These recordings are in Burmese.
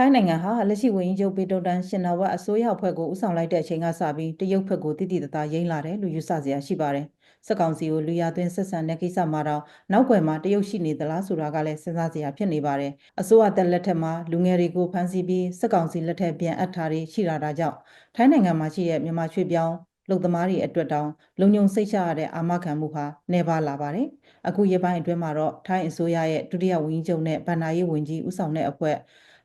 ထိုင်းနိုင်ငံဟာလက်ရှိဝန်ကြီးချုပ်ပေတိုတန်ရှင်နာဝတ်အစိုးရအဖွဲ့ကိုဦးဆောင်လိုက်တဲ့အချိန်ကစပြီးတရုတ်ဘက်ကိုတည်တည်တသားရိမ့်လာတယ်လို့ယူဆစရာရှိပါတယ်။စက်ကောင်စီကိုလူရသွင်းဆက်ဆံတဲ့ကိစ္စမှာတော့နောက်ွယ်မှာတရုတ်ရှိနေသလားဆိုတာကလည်းစဉ်းစားစရာဖြစ်နေပါတယ်။အစိုးရတက်လက်ထက်မှာလူငယ်တွေကိုဖမ်းဆီးပြီးစက်ကောင်စီလက်ထက်ပြန်အပ်ထားတွေရှိလာတာကြောင့်ထိုင်းနိုင်ငံမှာရှိတဲ့မြန်မာရွှေပြောင်းလုံသမားတွေအတွက်တောင်လုံခြုံစိတ်ချရတဲ့အာမခံမှုဟာနေပါလာပါတယ်။အခုရက်ပိုင်းအတွင်းမှာတော့ထိုင်းအစိုးရရဲ့ဒုတိယဝန်ကြီးချုပ်နဲ့ဗန္နာရေးဝန်ကြီးဦးဆောင်တဲ့အဖွဲ့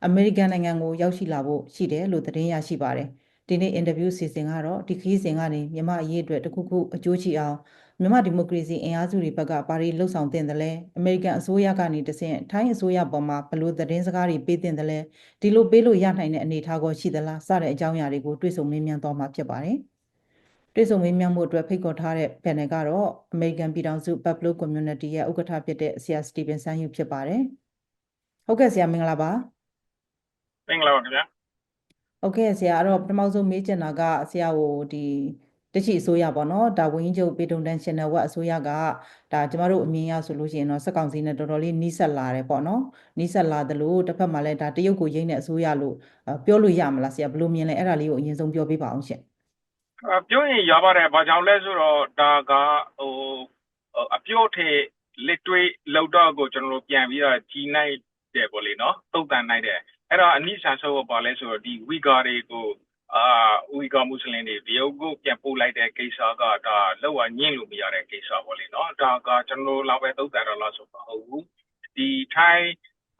အမေရိကန်နိုင်ငံကိုရောက်ရှိလာဖို့ရှိတယ်လို့သတင်းရရှိပါတယ်။ဒီနေ့အင်တာဗျူးစီစဉ်ကတော့ဒီခရီးစဉ်ကနေမြန်မာအရေးအတွက်တခုခုအကျိုးချအောင်မြန်မာဒီမိုကရေစီအင်အားစုတွေဘက်ကပါရီလှုပ်ဆောင်တင်တယ်လဲအမေရိကန်အစိုးရကနေတဆင့်ထိုင်းအစိုးရပေါ်မှာဘလို့သတင်းစကားတွေပေးတင်တယ်လဲဒီလိုပေးလို့ရနိုင်တဲ့အနေအထားကိုရှိသလားစတဲ့အကြောင်းအရာတွေကိုတွေ့ဆုံမေးမြန်းသွားမှာဖြစ်ပါတယ်။တွေ့ဆုံမေးမြန်းမှုအတွက်ဖိတ်ခေါ်ထားတဲ့ panel ကတော့ American ပြည်ထောင်စု Buffalo Community ရဲ့ဥက္ကဋ္ဌဖြစ်တဲ့ဆရာစတီဗင်ဆန်ယူဖြစ်ပါတယ်။ဟုတ်ကဲ့ဆရာမင်္ဂလာပါ။ မင်္ဂလာပါခင်ဗျာဟုတ်ကဲ့ဆရာအဲ့တော့ပထမဆုံးမေးချင်တာကဆရာကိုဒီတချိအစိုးရပေါ့နော်ဒါဝင်းချုပ်ပေတုံတန်ရှင်နယ်ဝက်အစိုးရကဒါကျမတို့အမြင်ရဆိုလို့ရှိရင်တော့စက်ကောင်စီနဲ့တော်တော်လေးနီးစပ်လာတယ်ပေါ့နော်နီးစပ်လာတယ်လို့တစ်ဖက်မှာလည်းဒါတရုတ်ကိုရိမ့်တဲ့အစိုးရလို့ပြောလို့ရမလားဆရာဘယ်လိုမြင်လဲအဲ့ဒါလေးကိုအရင်ဆုံးပြောပြပါအောင်ရှင်အပြောရင်ရပါတယ်ဘာကြောင့်လဲဆိုတော့ဒါကဟိုအပြော့ထေလက်တွေ့လောက်တော့ကိုကျွန်တော်တို့ပြန်ပြီးတော့ကြီးနိုင်တယ်ပေါ့လေနော်တုတ်တန်နိုင်တယ် အဲ့တော့အနိဆန်ဆိုးပါလဲဆိုတော့ဒီဝီဂါတွေကိုအာဝီဂါမွတ်စလင်တွေတရုတ်ကိုပြန်ပို့လိုက်တဲ့ကိစ္စကဒါလောက်ဝညှင့်လို့မရတဲ့ကိစ္စပေါ့လေနော်ဒါကကျွန်တော်တို့လောက်ပဲတုတ်တန်တော့လားဆိုတော့ဟုတ်ဘူးဒီထိုင်း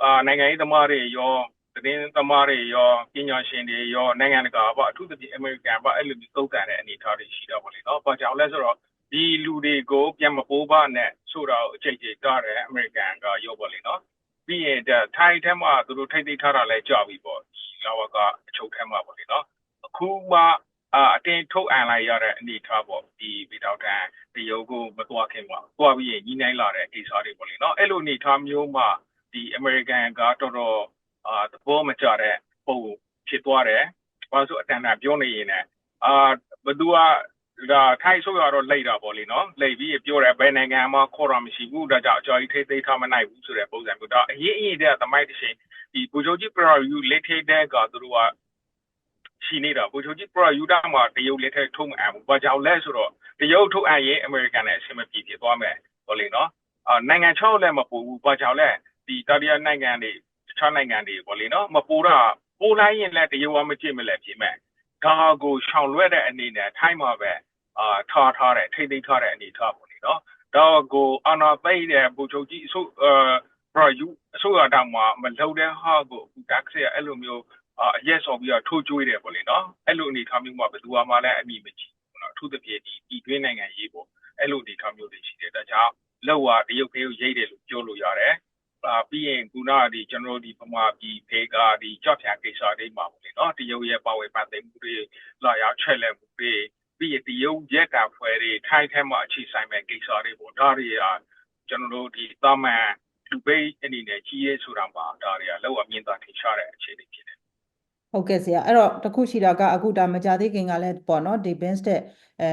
အာနိုင်ငံရေးသမားတွေရောသတင်းသမားတွေရောပညာရှင်တွေရောနိုင်ငံတကာပေါ့အထူးသဖြင့်အမေရိကန်ပေါ့အဲ့လိုမျိုးသုတ်တန်တဲ့အနေအထားတွေရှိတော့ပေါ့လေနော်။ဘာကြောင့်လဲဆိုတော့ဒီလူတွေကိုပြန်မပိုးပါနဲ့ဆိုတာကိုအချိန်ကြီးတားတယ်အမေရိကန်ကရောပေါ့လေနော်။ ပြီးရင်ထိုင်းထဲမှာသူတို့ထိတ်သိမ်းထားတာလဲကြာပြီပေါ့ဒီလာဝကအချုပ်ထဲမှာပေါ့လေနော်။အခုမှအာအတင်းထုတ်အန်လိုက်ရတဲ့အနေအထားပေါ့ဒီဗီတောက်တန်တရုတ်ကိုမသွားခင်ပါ။သွားပြီးရင်ညီနိုင်လာတဲ့အိစာတွေပေါ့လေနော်။အဲ့လိုအနေအထားမျိုးမှာဒီအမေရိကန်ကတော်တော်အာသဘောမကျတဲ့ပုံဖြစ်သွားတယ်။ဘာလို့ဆိုအတန်တန်ပြောနေရင်လည်းအာဘသူက ဒါထိုင်းဆိုရတော့လိတ်တာပေါ့လေနော်လိတ်ပြီးပြောတယ်ဘယ်နိုင်ငံမှခေါ်တော့မရှိဘူးဒါကြောင့်အကျော်ကြီးထိသိထားမနိုင်ဘူးဆိုတဲ့ပုံစံမျိုးဒါအရင်အရင်တည်းကသမိုင်းတစ်ချိန်ဒီဘူဂျိုဂျီပရယူလက်ထိတဲ့ကသူတို့ကရှိနေတာဘူဂျိုဂျီပရယူတာမှာတရုတ်လက်ထက်ထုံးမအံဘူးဘာကြောင့်လဲဆိုတော့တရုတ်ထုံးအံရင်အမေရိကန်နဲ့အဆင်မပြေဖြစ်သွားမယ်ပေါ့လေနော်အာနိုင်ငံချောက်လည်းမပူဘူးဘာကြောင့်လဲဒီတာလီယာနိုင်ငံတွေတခြားနိုင်ငံတွေပေါ့လေနော်မပူတာပိုလိုက်ရင်လည်းတရုတ်ကမကြည့်မလဲဖြစ်မယ်ဒါကိုရှောင်လွဲတဲ့အနေနဲ့ထိုင်းမှာပဲ အာထားထားတဲ့ထိမ့်သိမ်းထားတဲ့အနေထားပေါ့လေနော်ဒါကိုအာနာသိတဲ့ဘူချုပ်ကြီးအစိုးအာဘရယူအစိုးရတောင်မှာမလုံတဲ့ဟာကိုဒက်ဆီအဲ့လိုမျိုးအရက်ဆော်ပြီးတော့ထိုးကျွေးတယ်ပေါ့လေနော်အဲ့လိုအနေထားမျိုးမှာဘယ်သူမှလည်းအမိမကြည့်ဘူးနော်အထူးသဖြင့်ဒီဒီတွင်းနိုင်ငံရေးပေါ့အဲ့လိုအနေထားမျိုးတွေရှိတယ်ဒါကြောင့်လောက်ဟာတရုတ်ခေကိုရိတ်တယ်လို့ပြောလို့ရတယ်အာပြီးရင်ခုနကဒီကျွန်တော်တို့ဒီပမာပြည်ဖေကဒီကြော့ဖြာကိစ္စတွေမှာပေါ့လေနော်တရုတ်ရဲ့ပါဝင်ပတ်သက်မှုတွေလာရောက်ချက်လက်မှုတွေ ပြီးရင်တရုတ်ရက်တာဖွဲ့တွေထိုင်းထဲမှာအခြေဆိုင်မဲ့ကိစ္စတွေပေါ့ဒါတွေကကျွန်တော်တို့ဒီတာမန်လူပိတ်အနေနဲ့ကြီးရဲဆိုတာမှာဒါတွေကလောက်အမြင်သာထင်ရှားတဲ့အခြေအနေဖြစ်တယ် ဟုတ်ကဲ့ဆရာအဲ့တော့တခုရှိတာကအခုဒါမကြသေးခင်ကလည်းပေါ့နော်ဒီ Benz တဲ့အဲ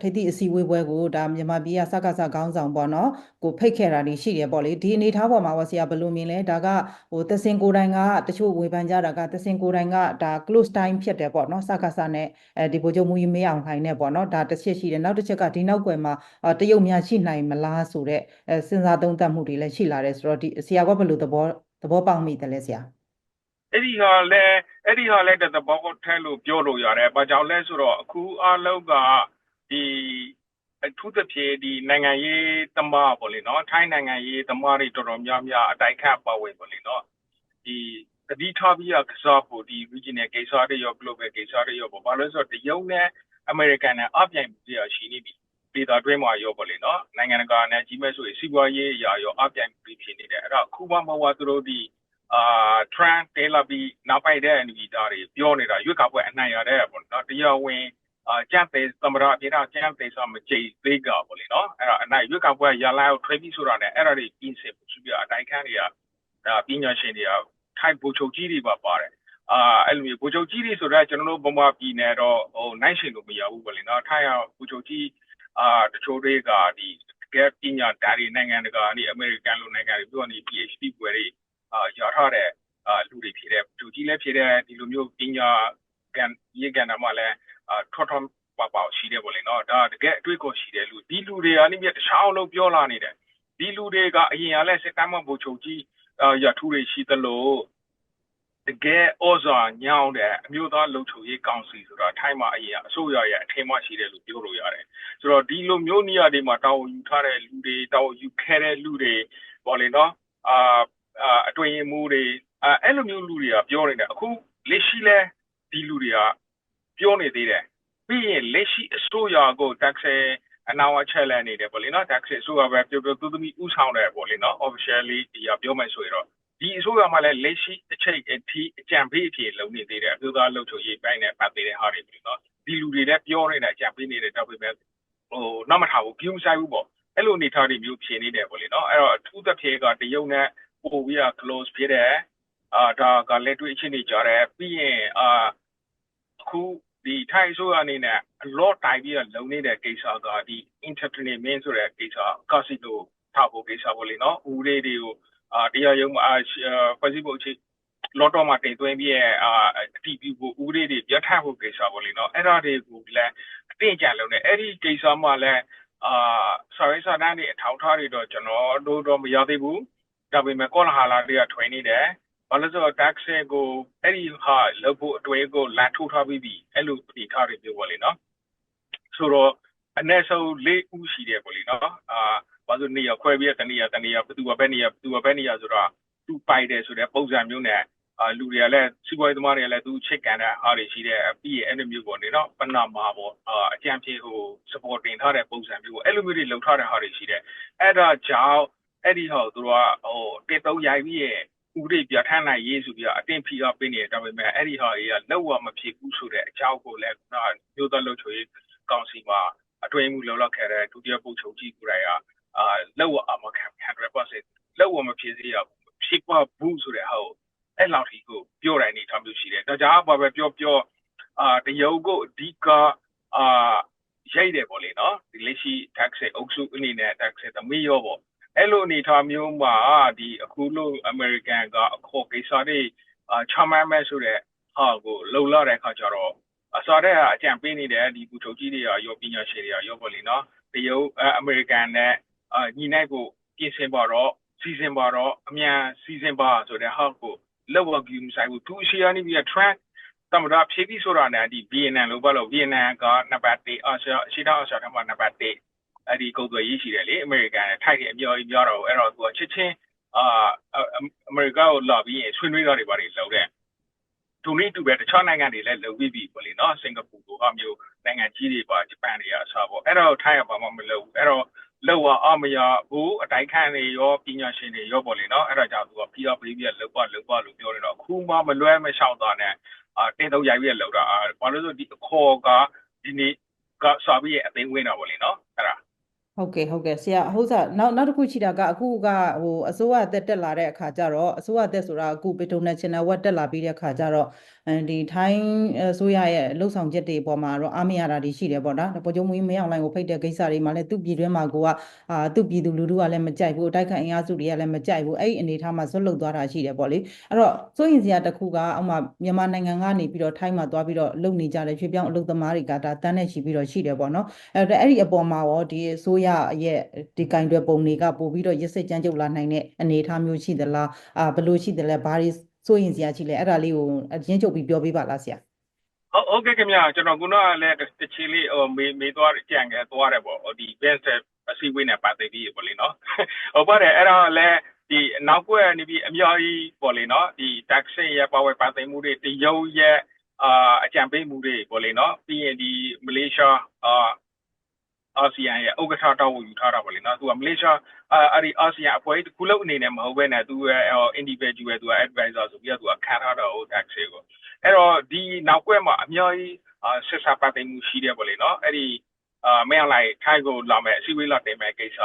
ထိပ်သီးအစည်းအဝေးပွဲကိုဒါမြန်မာပြည်ကစကားစခေါင်းဆောင်ပေါ့နော်ကိုဖိတ်ခဲ့တာတွေရှိတယ်ပေါ့လေဒီအနေထားပေါ်မှာပေါ့ဆရာဘယ်လိုမြင်လဲဒါကဟိုသစင်ကိုတိုင်ကတချို့ဝေဖန်ကြတာကသစင်ကိုတိုင်ကဒါ close time ဖြစ်တယ်ပေါ့နော်စကားစနဲ့အဲဒီဗိုလ်ချုပ်မူကြီးမေးအောင်ခိုင်နဲ့ပေါ့နော်ဒါတစ်ချက်ရှိတယ်နောက်တစ်ချက်ကဒီနောက်ွယ်မှာတရုတ်များရှိနိုင်မလားဆိုတော့အဲစဉ်းစားသုံးသပ်မှုတွေလည်းရှိလာတယ်ဆိုတော့ဒီဆရာကဘယ်လိုသဘောသဘောပေါက်မိတယ်လဲဆရာ အဲ့ဒီဟာလဲအဲ့ဒီဟာလဲတဲ့ဘောက်ထဲလို့ပြောလို့ရတယ်။ဘာကြောင့်လဲဆိုတော့အခုအလုံးကဒီအထူးသဖြင့်ဒီနိုင်ငံရေးသမားပေါ့လေနော်ထိုင်းနိုင်ငံရေးသမားတွေတော်တော်များများအတိုက်ခတ်ပါဝင်ပေါ့လေနော်ဒီတတိထားပြီးကစားဖို့ဒီ regional ကိစ္စတွေရော global ကိစ္စတွေရောပေါ့ဘာလို့ဆိုတော့တရုတ်နဲ့အမေရိကန်နဲ့အပြိုင်မှုတွေရှိနေပြီဒေတာတွဲမှာရောပေါ့လေနော်နိုင်ငံတကာနဲ့ကြီးမဲ့ဆိုရင်စီးပွားရေးအရာရောအပြိုင်မှုဖြစ်နေတယ်အဲ့တော့အခုမှမဟုတ်သူတို့ဒီ အာ trend တဲလာပြီးနောက်ပိုက်တဲ့ NVIDIA တွေပြောနေတာရွေးကောက်ပွဲအနိုင်ရတဲ့ပေါ့နော်တရားဝင်အာကျန်တဲ့သမရအပြည့်တော့ကျန်တဲ့ဆိုမကြည့်သေးကြပေါ့လေနော်အဲ့တော့အနိုင်ရွေးကောက်ပွဲရလာကို trade ပြီးဆိုတာနဲ့အဲ့ဒါတွေပြင်ဆင်ပြီးပြအတိုင်းခန်းတွေကဒါပညာရှင်တွေကထိုက်ဘူချုပ်ကြီးတွေပါပါတယ်အာအဲ့လိုမျိုးဘူချုပ်ကြီးတွေဆိုတော့ကျွန်တော်တို့ဗမာပြည်နယ်တော့ဟိုနိုင်ရှင်လို့မရဘူးပေါ့လေနော်ထိုင်းကဘူချုပ်ကြီးအာတချို့တွေကဒီကဲပညာဓာတ်တွေနိုင်ငံတကာနေအမေရိကန်လိုနိုင်ငံတွေပြောနေ PhD ပွဲတွေအာ ရထားတဲ့အာလူတွေဖြစ်တဲ့လူကြီးလည်းဖြစ်တဲ့ဒီလိုမျိုးပညာကန်ရေကန်မှာလည်းအာထွတ်ထွတ်ပါပါရှိတယ်ပေါ့လေနော်ဒါတကယ်အတွေ့အကြုံရှိတယ်လူဒီလူတွေကနေပြတခြားအောင်လို့ပြောလာနေတယ်ဒီလူတွေကအရင်ကလည်းစကမ်းမဘူချုပ်ကြီးအာရထူတွေရှိသလိုတကယ်ဩဇာညောင်းတဲ့အမျိုးသားလုံခြုံရေးကောင်စီဆိုတာထိုင်းမှာအရင်အစိုးရရဲ့အထင်မှရှိတယ်လို့ပြောလို့ရတယ်ဆိုတော့ဒီလိုမျိုးနေရာတွေမှာတာဝန်ယူထားတဲ့လူတွေတာဝန်ယူခဲ့တဲ့လူတွေပေါ့လေနော်အာ အတွင်ရင်မှုတွေအဲ့လိုမျိုးလူတွေကပြောနေတယ်အခုလက်ရှိလဲဒီလူတွေကပြောနေသေးတယ်ပြီးရင်လက်ရှိအစိုးရကို tax အနာဝချက်လဲနေတယ်ပေါ့လေနော် tax အစိုးရပဲပြောပြောသူသမီးဥဆောင်တယ်ပေါ့လေနော် officially ဒီကပြောမှဆိုရင်တော့ဒီအစိုးရမှလည်းလက်ရှိအချိန်အထိအကြံပေးအဖြစ်လုံနေသေးတယ်အမျိုးသားလှုပ်ချုပ်ရေးပိုင်းနဲ့ပတ်သက်တဲ့ဟာတွေပေါ့နော်ဒီလူတွေလည်းပြောနေတာကြံပေးနေတယ်တော့ပေမဲ့ဟိုနောက်မထားဘူး view ဆိုင်ဘူးပေါ့အဲ့လိုအနေထားတွေမျိုးဖြစ်နေတယ်ပေါ့လေနော်အဲ့တော့အထူးသဖြင့်ကတရုတ်နဲ့ ပို့ပြီးတော့ close ဖြစ်တယ်အာဒါကလက်တွေ့အခြေအနေကြတယ်ပြီးရင်အာအခုဒီထိုင်းဆိုအနေနဲ့အလော့တိုင်ပြီးတော့လုံနေတဲ့ကိစ္စကဒီ entertainment ဆိုတဲ့ကိစ္စကာစီနိုထားဖို့ကိစ္စပေါ့လေနော်ဦးလေးတွေကိုအာတရားရုံးမှာဖွဲ့စည်းဖို့အခြေလော်တော်မှာတင်သွင်းပြီးအာအတီးပြဖို့ဦးလေးတွေပြတ်ထဖို့ကိစ္စပေါ့လေနော်အဲ့ဒါတွေကိုလည်းအတင်းကြံလုံးနေအဲ့ဒီကိစ္စမှလည်းအာဆာရိစာတန်းတွေအထောက်ထားတွေတော့ကျွန်တော်တို့တော့မရသေးဘူး ဒါပေမဲ့ကောလာဟာလာတွေကထွင်နေတယ်ဘာလို့ဆိုတော့ tax ကိုအဲ့ဒီဟာလုပ်ဖို့အတွဲကိုလန်ထိုးထားပြီးပြီအဲ့လိုဒီထားတွေပြောပါလေနော်ဆိုတော့အနည်းဆုံး၄ဦးရှိတယ်ပေါ့လေနော်အာဘာလို့နေရခွဲပြီးတနေရတနေရဘသူကဘယ်နေရဘသူကဘယ်နေရဆိုတော့သူပိုက်တယ်ဆိုတဲ့ပုံစံမျိုးနဲ့အာလူတွေကလည်းစီးပွားရေးသမားတွေကလည်းသူချစ်ကန်တဲ့အားတွေရှိတယ်ပြီးရင်အဲ့လိုမျိုးပေါ့နေတော့ပနာမာပေါ့အာအကြံပြေဟို support တင်ထားတဲ့ပုံစံမျိုးပေါ့အဲ့လိုမျိုးတွေလုံထားတဲ့ဟာတွေရှိတယ်အဲ့ဒါကြောင့် အဲ့ဒီဟောသူတို့ကဟိုတေတုံးရိုက်ပြီးရဲ့ဥပဒေပြဋ္ဌာန်းနိုင်ရေးဆိုပြီးတော့အတင်းဖိအားပေးနေတယ်ဒါပေမဲ့အဲ့ဒီဟာတွေကလောက်ဝမဖြစ်ဘူးဆိုတဲ့အကြောင်းကိုလည်းခုနမျိုးသားလုံခြုံရေးကောင်စီမှာအတွင်းမှုလောက်လောက်ခဲ့တဲ့ဒုတိယပုချုပ်ကြီးကိုယ်တိုင်ကအာလောက်ဝအမခံ100%လောက်ဝမဖြစ်စေရဘူးဖြစ်ပါဘူးဆိုတဲ့ဟာကိုအဲ့လောက်ထိကိုပြောတိုင်းနေထားမျိုးရှိတယ်ဒါကြောင့်ဘာပဲပြောပြောအာတရုပ်ကိုအဓိကအာရိုက်တယ်ပေါ့လေနော်ဒီလက်ရှိ tax အုပ်စုအနေနဲ့ tax သမီးရောပေါ့ အဲ့လိုအနေထားမျိုးမှာဒီအခုလို့ American ကအခေါ်ကိစ္စတွေအာချမှတ်မဲ့ဆိုတဲ့ဟာကိုလုံလာတဲ့အခါကျတော့အစောတည်းကအကြံပေးနေတဲ့ဒီဘူချုပ်ကြီးတွေကရောပညာရှင်တွေကရောပေါ့လေနော်တရုတ် American နဲ့အာညီနိုင်ကိုပြင်ဆင်ပါတော့စီစဉ်ပါတော့အမြန်စီစဉ်ပါဆိုတဲ့ဟာကိုလောက်ဝကယူဆိုင်ဘူးသူရှိရနေပြီး track တမဒါဖြည့်ပြီးဆိုတာနဲ့ဒီ VNN လို့ပြောလို့ VNN ကနံပါတ်1အာရှအရှိတောင်အာရှထဲမှာနံပါတ်1 အဲ့ဒီကုန်သွယ်ရေးရှိတယ်လေအမေရိကန်နဲ့ထိုက်တယ်အများကြီးများတော့အဲ့တော့သူကချစ်ချင်းအာအမေရိကကိုလာပြီးရင်ဆွေးနွေးတာတွေပါတွေလုပ်တဲ့သူနည်းတူပဲတခြားနိုင်ငံတွေလည်းလုပ်ပြီးပြီပေါ့လေနော်စင်ကာပူတို့အမျိုးနိုင်ငံကြီးတွေပါဂျပန်တွေအစားပေါ့အဲ့တော့ထိုင်းကဘာမှမလုပ်ဘူးအဲ့တော့လောက်ဝအမရဘူးအတိုက်ခံတွေရောပညာရှင်တွေရောပေါ့လေနော်အဲ့ဒါကြောင့်သူကပြီးတော့ပြီးပြီးလောက်ပါလောက်ပါလို့ပြောနေတော့အခုမှမလွဲမရှောင်တာနဲ့အာတင်းတော့ရိုက်ပြီးလောက်တာဘာလို့ဆိုဒီအခေါ်ကဒီနေ့ကစာပြီးအသိဝင်တာပေါ့လေနော်အဲ့ဒါ ဟုတ်ကဲ့ဟုတ်ကဲ့ဆရာဟုတ်စားနောက်နောက်တစ်ခုရှိတာကအခုကဟိုအစိုးရအသက်တက်လာတဲ့အခါကျတော့အစိုးရအသက်ဆိုတာအခုပီတိုနယ်ရှင်နယ်ဝက်တက်လာပြီးတဲ့အခါကျတော့ဒီထိုင်းအစိုးရရဲ့လှုပ်ဆောင်ချက်တွေပေါ်မှာတော့အားမရတာတွေရှိတယ်ပေါ့နော်ဗိုလ်ချုပ်မူကြီးမင်းအောင်လှိုင်ကိုဖိတ်တဲ့ကိစ္စတွေမှာလည်းသူ့ပြည်တွင်းမှာကိုကအာသူ့ပြည်သူလူထုကလည်းမကြိုက်ဘူးအတိုက်ခံအင်အားစုတွေကလည်းမကြိုက်ဘူးအဲ့ဒီအနေအထားမှာဆွတ်လုတ်သွားတာရှိတယ်ပေါ့လေအဲ့တော့စိုးရင်စရာတစ်ခုကအောက်မှာမြန်မာနိုင်ငံကနေပြီးတော့ထိုင်းမှာသွားပြီးတော့လုံနေကြတဲ့ရွှေပြောင်းအလုပ်သမားတွေကဒါတန်းနဲ့ရှိပြီးတော့ရှိတယ်ပေါ့နော်အဲ့တော့အဲ့ဒီအပေါ်မှာရောဒီအစိုးရရဲ့ဒီကင်တွယ်ပုံတွေကပို့ပြီးတော့ရစ်စစ်ကြမ်းကြုတ်လာနိုင်တဲ့အနေအထားမျိုးရှိသလားအာဘယ်လိုရှိသလဲဘာတွေစိုးရင်စရာရှိလဲအဲ့ဒါလေးကိုအရင်ချုပ်ပြီးပြောပေးပါလားဆရာဟုတ်ဟုတ်ကဲ့ခင်ဗျာကျွန်တော်ခုနကလည်းတစ်ချီလေးဟိုမေးမေးသွားကြံခဲ့သွားတယ်ပေါ့ဒီ best အစီအဝေးနဲ့ပတ်သက်ပြီးပေါ့လေနော်ဟုတ်ပါတယ်အဲ့ဒါလည်းဒီနောက်ကွယ်နေပြီးအများကြီးပေါ့လေနော်ဒီ tax ရဲ့ပါဝယ်ပတ်သက်မှုတွေတရုတ်ရဲ့အာအကြံပေးမှုတွေပေါ့လေနော်ပြီးရင်ဒီမလေးရှားအာ အာဆီယံရဲ့ဥက္ကဋ္ဌတောင်းဝန်ယူထားတာပေါ့လေနော်သူကမလေးရှားအဲ့ဒီအာဆီယံအဖွဲ့တစ်ခုလုံးအနေနဲ့မဟုတ်ဘဲနဲ့သူရဲ့ individual သူက advisor ဆိုပြီးတော့သူကခံထားတာဟို tax ကိုအဲ့တော့ဒီနောက်ကွယ်မှာအများကြီးဆက်ဆံပတ်သက်မှုရှိတယ်ပေါ့လေနော်အဲ့ဒီအာမင်းလိုက်ထိုင်ကိုလာမယ်အစည်းအဝေးလာတင်မယ်ကိစ္စ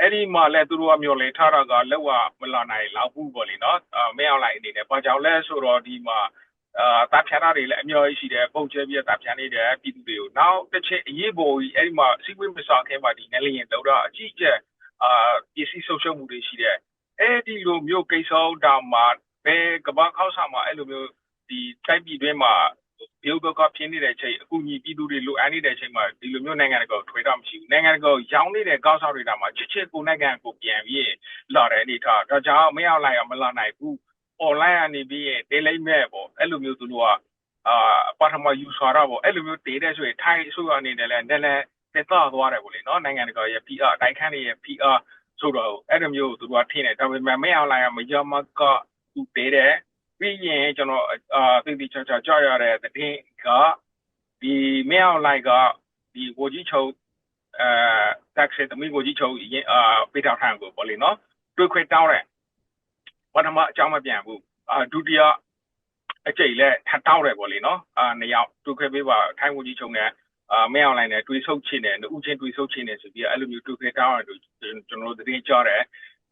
အဲ့ဒီမှာလည်းသူတို့ကမျော်လင့်ထားတာကလောက်ဝမလာနိုင်လောက်ဘူးပေါ့လေနော်အမင်းအောင်လိုက်အနေနဲ့ဘာကြောင့်လဲဆိုတော့ဒီမှာ အာတာဖြာတာတွေလည်းအများကြီးရှိတယ်ပုံချဲပြီးတာဖြာနေတယ်ပြည်သူတွေကိုနောက်တစ်ချက်အရေးပေါ်ကြီးအဲ့ဒီမှာစီးပွေးမဆောင်ခင်မှာဒီငလျင်တော့အကြီးကျယ်အာပစ္စည်းဆုပ်ရှုပ်မှုတွေရှိတယ်အဲ့ဒီလိုမျိုးကိစ္စတောင်မှာဘယ်ကမ္ဘာခေါက်ဆောင်မှာအဲ့လိုမျိုးဒီတိုက်ပြည်တွင်းမှာဒီဥဒကဖြစ်နေတဲ့အချိန်အခုညီပြည်သူတွေလိုအပ်နေတဲ့အချိန်မှာဒီလိုမျိုးနိုင်ငံတကာထွေးတော့မရှိဘူးနိုင်ငံတကာရောင်းနေတဲ့ကောက်ဆောက်တွေတာမှာချစ်ချစ်ကိုနိုင်ငံကိုပြန်ပြီးလာတဲ့အနေထားဒါကြောင့်မရောက်လိုက်အောင်မလာနိုင်ဘူး online ကနေပြီးရင်ဒေးလိမ့်မဲ့ပေါ့အဲ့လိုမျိုးသူတို့ကအာပထမယူဆတာပေါ့အဲ့လိုမျိုးတေးတဲ့ဆိုရင်ထိုင်းအစိုးရအနေနဲ့လည်းနည်းနည်းတက်တော့သွားတယ်ပေါ့လေနော်နိုင်ငံတကာရဲ့ PR အတိုင်းခန်းတွေရဲ့ PR ဆိုတော့အဲ့လိုမျိုးသူတို့ကထင်တယ်ဒါပေမဲ့မရောက်လိုက်အောင်မရမကသူတေးတယ်ပြီးရင်ကျွန်တော်အာသိသိချာချာကြားရတဲ့သတင်းကဒီမရောက်လိုက်ကဒီဝကြီးချုပ်အဲ taxi တမီဝကြီးချုပ်အာပေးထောက်ထားကိုပေါ့လေနော်တွေ့ခွင့်တောင်းတယ် ပထမအကြောင်းမပြန်ဘူးအာဒုတိယအကျိတ်လဲထပ်တောင်းတယ်ပေါ့လေနော်အာနှစ်ယောက်တွေ့ခွင့်ပေးပါထိုင်းဝကြီးချုပ်နဲ့အာမင်းအောင်လိုင်းနဲ့တွေးဆုပ်ချင်တယ်ဥချင်းတွေးဆုပ်ချင်တယ်ဆိုပြီးအဲ့လိုမျိုးတွေ့ခွင့်တောင်းရတယ်ကျွန်တော်တို့သတင်းကြားတယ်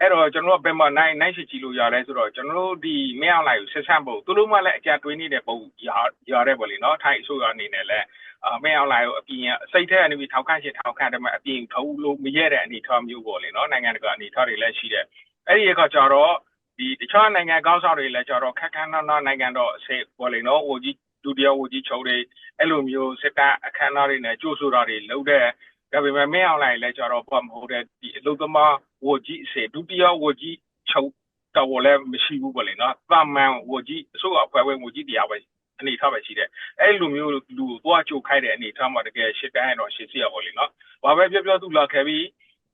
အဲ့တော့ကျွန်တော်တို့ဘယ်မှာနိုင်နိုင်ရှိကြည့်လို့ရလဲဆိုတော့ကျွန်တော်တို့ဒီမင်းအောင်လိုင်းကိုဆက်ဆံဖို့သူတို့မှလည်းအကြတွေးနေတဲ့ပုံရရတယ်ပေါ့လေနော်ထိုင်းအစိုးရအနေနဲ့လည်းအာမင်းအောင်လိုင်းကိုအပြင်စိတ်ထဲကနေပြီးထောက်ခန့်ချင်ထောက်ခန့်တယ်မှာအပြင်ထုတ်လို့မရတဲ့အနေအထားမျိုးပေါ့လေနော်နိုင်ငံတကာအနေအထားတွေလည်းရှိတယ်အဲ့ဒီအခါကျတော့ ဒီတခြားနိုင်ငံကောင်းဆောင်တွေလည်းကျတော့ခက်ခက်နာနာနိုင်ငံတော်အစစ်ပေါ်လေနော်ဝကြီးဒုတိယဝကြီးချုပ်တွေအဲ့လိုမျိုးစစ်တပ်အခမ်းအနားတွေနဲ့ကြိုးဆိုတာတွေလုပ်တဲ့ဒါပေမဲ့မင်းအောင်လိုက်လည်းကျတော့ဘာမဟုတ်တဲ့ဒီအလုသမားဝကြီးအစစ်ဒုတိယဝကြီးချုပ်တော်လည်းမရှိဘူးပေါ့လေနော်တာမန်ဝကြီးအစိုးရအဖွဲ့ဝင်ဝကြီးတရားပဲအနေထားပဲရှိတယ်အဲ့လိုမျိုးလူသွားကြိုခိုက်တဲ့အနေထားမှာတကယ်ရှစ်တန်းရတော့ရှစ်စီရပေါ့လေနော်ဘာပဲပြောပြောသူလာခဲ့ပြီး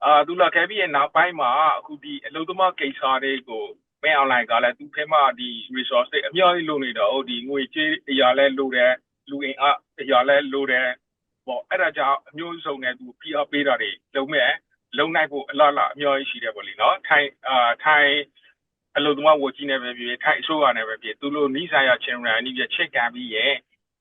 အာသူလာခဲ့ပြီးရဲ့နောက်ပိုင်းမှာအခုဒီအလုသမားကိစ္စတွေကို မင်းအောင်လိုင်းကလည်းသူဖဲမှဒီ resource တွေအများကြီးလိုနေတော့ဒီငွေကြေးအရာလဲလိုတယ်လူအင်အားအရာလဲလိုတယ်ပေါ့အဲ့ဒါကြောင့်အမျိုးစုံနဲ့သူ PR ပေးတာတွေလုံးမဲ့လုံနိုင်ဖို့အလားအလာအများကြီးရှိတယ်ပေါ့လေနော်ထိုင်အာထိုင်အလုပ်သမားဝကြီးနဲ့ပဲဖြစ်ထိုင်အစိုးရနဲ့ပဲဖြစ်သူတို့နီးစားရချင်းရန်နီးပြချက်ကန်ပြီးရဲ့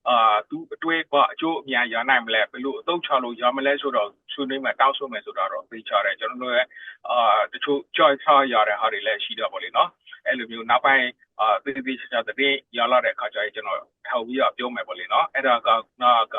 အာသူအတွေ့ကအကျိုးအများရနိုင်မလဲဘယ်လိုအသုံးချလို့ရမလဲဆိုတော့ဆွေးနွေးမှတောင်းဆိုမယ်ဆိုတော့သိချတယ်ကျွန်တော်တို့ရဲ့အာတချို့ joy ထားရတဲ့ဟာတွေလည်းရှိတော့ပေါ့လေနော်အဲ့လိုမျိုးနောက်ပိုင်းအာသေသေးချာချာတဲ့ရလာတဲ့အခါကျရင်ကျွန်တော်ထောက်ပြီးတော့ပြောမယ်ပေါ့လေနော်အဲ့ဒါကနာက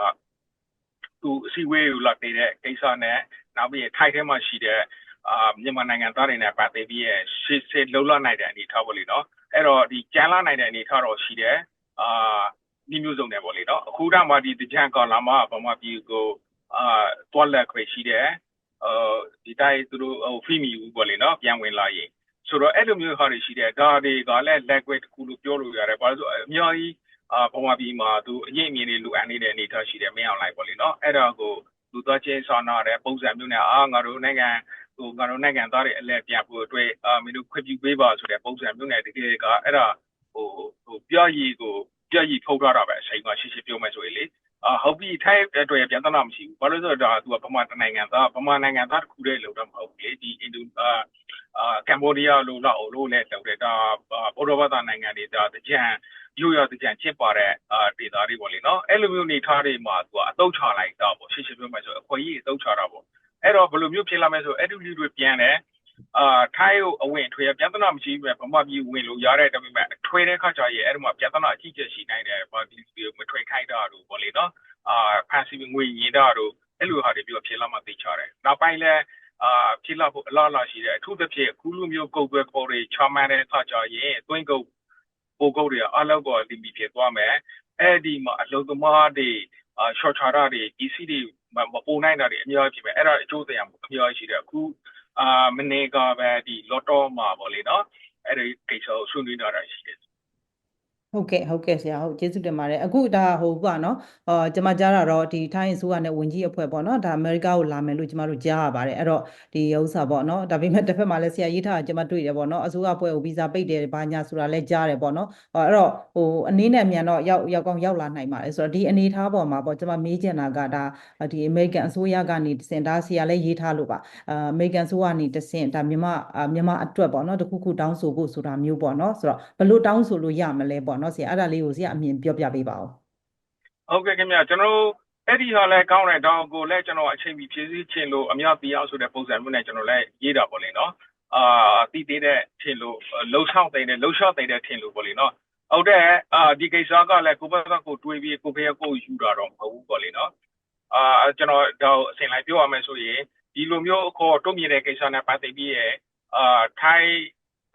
သူအစည်းအဝေးကိုလာတဲ့ကိစ္စနဲ့နောက်ပြီးထိုက်ထဲမှာရှိတဲ့အာမြန်မာနိုင်ငံသားတွေနဲ့ပတ်သက်ပြီးရှေ့ဆက်လှုပ်လှနိုင်တဲ့အနေထားပေါ့လေနော်အဲ့တော့ဒီကြမ်းလာနိုင်တဲ့အနေထားတော့ရှိတယ်အာ ဒီမျိုးစုံတယ်ပေါ့လေနော်အခုတော့မှဒီတကြံကောင်လာမှဗမာပြည်ကိုအာတွက်လက်ခွေရှိတယ်အာဒီတိုင်းသူတို့ဟိုဖီမီဘူးပေါ့လေနော်ပြန်ဝင်လာရင်ဆိုတော့အဲ့လိုမျိုးဟာတွေရှိတယ်ဒါတွေကလည်း language တစ်ခုလို့ပြောလို့ရတယ်ဘာလို့ဆိုအများကြီးအာဗမာပြည်မှာသူအရေးအမြင်တွေလိုအပ်နေတဲ့အနေအထားရှိတယ်မင်းအောင်လိုက်ပေါ့လေနော်အဲ့ဒါကိုသူသွားချင်းဆောင်းနာတဲ့ပုံစံမျိုးနဲ့အာငါတို့နိုင်ငံဟိုငါတို့နိုင်ငံသားတွေအလဲပြဖို့အတွက်အာမင်းတို့ခွင့်ပြုပေးပါဆိုတဲ့ပုံစံမျိုးနဲ့တကယ်ကအဲ့ဒါဟိုဟိုပြရည်ကို ပြရည်ထုတ်ထားတာပဲအချိန်ကရှိရှိပြောမယ်ဆိုရင်လေအာဟုတ်ပြီထိုင်းအတွက်ပြန်တနာမရှိဘူးဘာလို့ဆိုတော့သူကဗမာနိုင်ငံသားဗမာနိုင်ငံသားတစ်ခုတည်းလို့တော့မဟုတ်ဘူးလေဒီအင်ဒိုအာအာကမ္ဘောဒီးယားလို့လောက်လို့လည်းလောက်တယ်ဒါဘောရဘသာနိုင်ငံတွေဒါတကြံရိုးရတကြံချစ်ပါတဲ့အာဒေတာတွေပေါ့လေနော်အဲ့လိုမျိုးနေထားတွေမှာသူကအတုတ်ချလိုက်တော့ပေါ့ရှင်းရှင်းပြောမယ်ဆိုအခွင့်အရေးအတုတ်ချတာပေါ့အဲ့တော့ဘယ်လိုမျိုးဖြစ်လာမလဲဆိုအဲ့ဒီလူတွေပြန်တယ် အာထိုင်းကိုအဝင်ထွေပြဿနာမရှိဘူးပဲဗမာပြည်ဝင်လို့ရတဲ့တပိမဲ့ထွေတဲ့ခါကျရင်အဲ့ဒီမှာပြဿနာအကြီးကျယ်ရှိနိုင်တယ်ဘာဒီမထွေခိုင်းတာတို့ပေါ့လေနော်အာဖန်စီငွေညင်တာတို့အဲ့လိုဟာတွေပြီးတော့ဖြစ်လာမှသိချတယ်နောက်ပိုင်းလဲအာဖြစ်လာဖို့အလားအလာရှိတယ်အထူးသဖြင့်အခုလိုမျိုးကုတ်ပွဲခေါ်တွေချမှန်းတဲ့အခါကျရင်တွင်းကုတ်ပိုကုတ်တွေအလောက်တော့လီမီဖြစ်သွားမယ်အဲ့ဒီမှာအလုံသမားတွေအာ short ချတာတွေ PC တွေမပုံနိုင်တာတွေအများကြီးဖြစ်မယ်အဲ့ဒါအကျိုးတရားအများကြီးရှိတယ်အခု အာမနေ့ကပဲဒီ lotto မှာပေါ့လေနော်အဲ့ဒီကိစ္စကိုဆွေးနွေးတာရှိတယ် ဟုတ်ကဲ့ဟုတ်ကဲ့ဆရာဟုတ်ကျေးဇူးတင်ပါတယ်အခုဒါဟိုပါနော်အော်ကျွန်မကြားတာတော့ဒီထိုင်းအစိုးရနဲ့ဝင်ကြီးအဖွဲ့ပေါ့နော်ဒါအမေရိကကိုလာမယ်လို့ကျွန်မတို့ကြားရပါတယ်အဲ့တော့ဒီဥစ္စာပေါ့နော်ဒါပေမဲ့တစ်ဖက်မှာလည်းဆရာရေးထားတာကျွန်မတွေ့တယ်ပေါ့နော်အစိုးရအဖွဲ့ကိုဗီဇာပိတ်တယ်ဘာညာဆိုတာလည်းကြားတယ်ပေါ့နော်အဲ့တော့ဟိုအနေနဲ့မြန်တော့ရောက်ရောက်ကောင်းရောက်လာနိုင်ပါတယ်ဆိုတော့ဒီအနေထားပေါ်မှာပေါ့ကျွန်မမေးချင်တာကဒါဒီအမေရိကန်အစိုးရကနေတစင်ဒါဆရာလည်းရေးထားလို့ပါအမေရိကန်အစိုးရကနေတစင်ဒါမြန်မာမြန်မာအတွက်ပေါ့နော်တခုခုတောင်းဆိုဖို့ဆိုတာမျိုးပေါ့နော်ဆိုတော့ဘယ်လိုတောင်းဆိုလို့ရမလဲပေါ့နော်ဆရာအဲ့ဒါလေးကိုဆရာအမြင်ပြောပြပေးပါဦးဟုတ်ကဲ့ခင်ဗျကျွန်တော်အဲ့ဒီဟာလဲကောင်းတဲ့တောင်းကိုလည်းကျွန်တော်အချိန်ပြီးဖြည့်ဆည်းခြင်းလို့အများပြအောင်ဆိုတဲ့ပုံစံမျိုးနဲ့ကျွန်တော်လည်းရေးတာပေါ့လေနော်အာတည်သေးတဲ့ထင်လို့လှုပ်ဆောင်တဲ့လှုပ်ရှော့တဲ့ထင်လို့ပေါ့လေနော်ဟုတ်တဲ့အာဒီကိစ္စကလည်းကိုဘက်ကကိုတွေးပြီးကိုဖေကိုယူတာတော့မဟုတ်ဘူးပေါ့လေနော်အာကျွန်တော်တော့အစဉ်လိုက်ပြောရမယ်ဆိုရင်ဒီလိုမျိုးအခေါ်တွမြင်တဲ့ကိစ္စနဲ့ပတ်သက်ပြီးရဲ့အာထိုင်း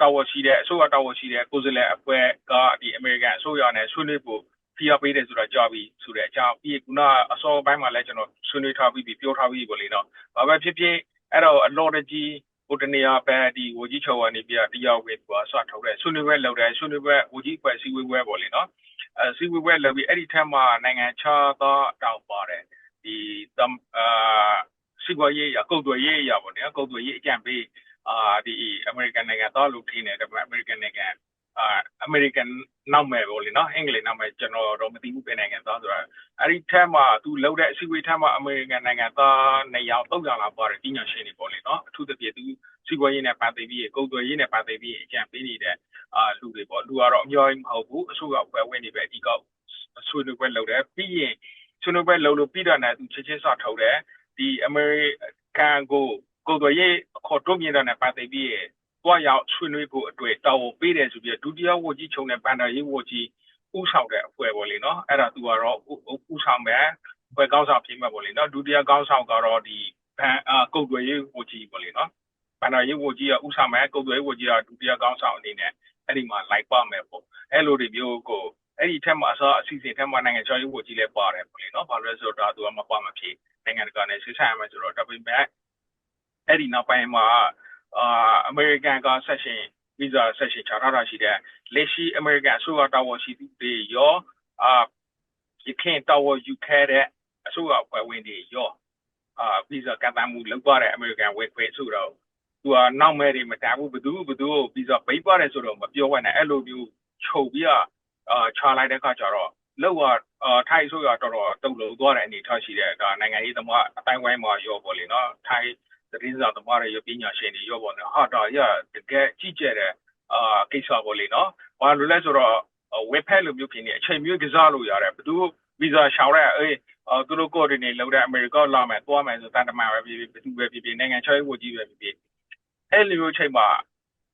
တာဝန်ရှိတဲ့အစိုးရတာဝန်ရှိတဲ့ကိုယ်စားလှယ်အဖွဲ့ကဒီအမေရိကန်အစိုးရနဲ့ဆွေးနွေးဖို့ဖိအားပေးတယ်ဆိုတာကြားပြီးဆိုတဲ့အကြောင်းပြီးခုနအစောပိုင်းမှာလည်းကျွန်တော်ဆွေးနွေးထားပြီးပြောထားပြီးပေါ့လေနော်။ဘာပဲဖြစ်ဖြစ်အဲ့တော့အလော်တကြီးဟိုတနေရာပဲဒီဝကြီးချော်ကနေပြတရားဝင်သူကဆွထုတ်တယ်ဆွေးနွေးပွဲလုပ်တယ်ဆွေးနွေးပွဲဝကြီးပွဲစီဝေးပွဲပေါ့လေနော်။အဲစီဝေးပွဲလုပ်ပြီးအဲ့ဒီထက်မှနိုင်ငံခြားသားတောက်ပါတယ်ဒီတမ်အာစီကွာရေးရကုတ်တွေရေးရပေါ့နော်ကုတ်တွေရေးအကြံပေး အာဒီအမေရိကန်နိုင်ငံသားလို့ထင်တယ်ဒါပေမဲ့အမေရိကန်နိုင်ငံအာအမေရိကန်နောက်မဲ့ပေါ့လေနော်အင်္ဂလိပ်နောက်မဲ့ကျွန်တော်တော့မသိဘူးဘယ်နိုင်ငံသားဆိုတာအဲ့ဒီထက်မှသူလှုပ်တဲ့အစည်းအဝေးထက်မှအမေရိကန်နိုင်ငံသားနေရာ၃000လောက်ပါတယ်ပညာရှင်တွေပေါ့လေနော်အထူးသဖြင့်သူစီကွာရေးနဲ့ပတ်သက်ပြီးကုတ်တွေရေးနဲ့ပတ်သက်ပြီးအကြံပေးနေတဲ့အာလူတွေပေါ့လူကတော့အများကြီးမဟုတ်ဘူးအစိုးရအဖွဲ့ဝင်တွေပဲအဓိကဆွေးနွေးပွဲလုပ်တယ်ပြီးရင်ဆွေးနွေးပွဲလုပ်လို့ပြီးတော့လည်းသူချက်ချင်းစထုတ်တယ်ဒီအမေရိကန်ကို ကိုယ်တော်ရေးအခေါ်တွန်းမြင်တဲ့ပတ်သက်ပြီးတွားရောက်ဆွေးနွေးဖို့အတွက်တောင်းပေးတယ်ဆိုပြီးဒုတိယဝကြီးချုံတဲ့ဘန်ဒါရေးဝကြီးဥဆောင်တဲ့အဖွဲ့ပေါ့လေနော်အဲ့ဒါသူကတော့ဥဆောင်မယ်ဘယ်ကောင်းဆောင်ဖြစ်မှာပေါ့လေနော်ဒုတိယကောင်းဆောင်ကတော့ဒီဘန်အာကုတ်တွေရေးဝကြီးပေါ့လေနော်ဘန်ဒါရေးဝကြီးကဥဆောင်မယ်ကုတ်တွေရေးဝကြီးကဒုတိယကောင်းဆောင်အနေနဲ့အဲ့ဒီမှာလိုက်ပါမယ်ပေါ့အဲ့လိုတွေမျိုးကိုအဲ့ဒီထက်မှအစားအစီအစဉ်ထက်မှနိုင်ငံခြားရေးဝကြီးလည်းပါတယ်ပေါ့လေနော်ဘာလို့လဲဆိုတော့ဒါသူကမပါမဖြစ်နိုင်ငံတကာနဲ့ဆက်ဆံရမယ်ဆိုတော့ဒါပေမဲ့ အဲ့ဒီနောက်ပိုင်းမှာအာအမေရိကန်ကဆက်ရှင်ဗီဇာဆက်ရှင်ချထားတာရှိတဲ့လက်ရှိအမေရိကန်အစိုးရတာဝန်ရှိသူတွေရောအာရခင်တာဝန်ယူခဲ့တဲ့အစိုးရအဖွဲ့ဝင်တွေရောအာဗီဇာကန့်သတ်မှုလုပ်ပါတဲ့အမေရိကန်ဝန်ခွဲဆိုတော့သူကနောက်မဲ့တွေမတန်ဘူးဘသူဘသူကိုဗီဇာပိတ်ပါတယ်ဆိုတော့မပြောဘဲနဲ့အဲ့လိုမျိုးချုပ်ပြီးအာချလိုက်တဲ့အခါကျတော့လောက်อ่ะအာထိုင်းဆိုရတော်တော်တုံလို့သွားတဲ့အနေထားရှိတဲ့ဒါနိုင်ငံရေးသမားအတိုင်းဝိုင်းမှာရောပေါ့လေနော်ထိုင်း သတင်းစာသမားတွေရောပညာရှင်တွေရောပေါ့နော်ဟာဒါရတကယ်ကြည့်ကြတဲ့အာကိစ္စပေါ့လေနော်ဘာလို့လဲဆိုတော့ဝက်ဖက်လိုမျိုးဖြစ်နေအချိန်မျိုးကစားလို့ရတယ်ဘသူဗီဇာရှောင်းတဲ့အေးအာသူတို့ကိုယ်တွေလောက်တဲ့အမေရိကလာမယ်သွားမယ်ဆိုတန်တမန်ပဲဖြစ်ဖြစ်ဘသူပဲဖြစ်ဖြစ်နိုင်ငံခြားရေးဝန်ကြီးပဲဖြစ်ဖြစ်အဲ့လိုမျိုးချိန်မှာ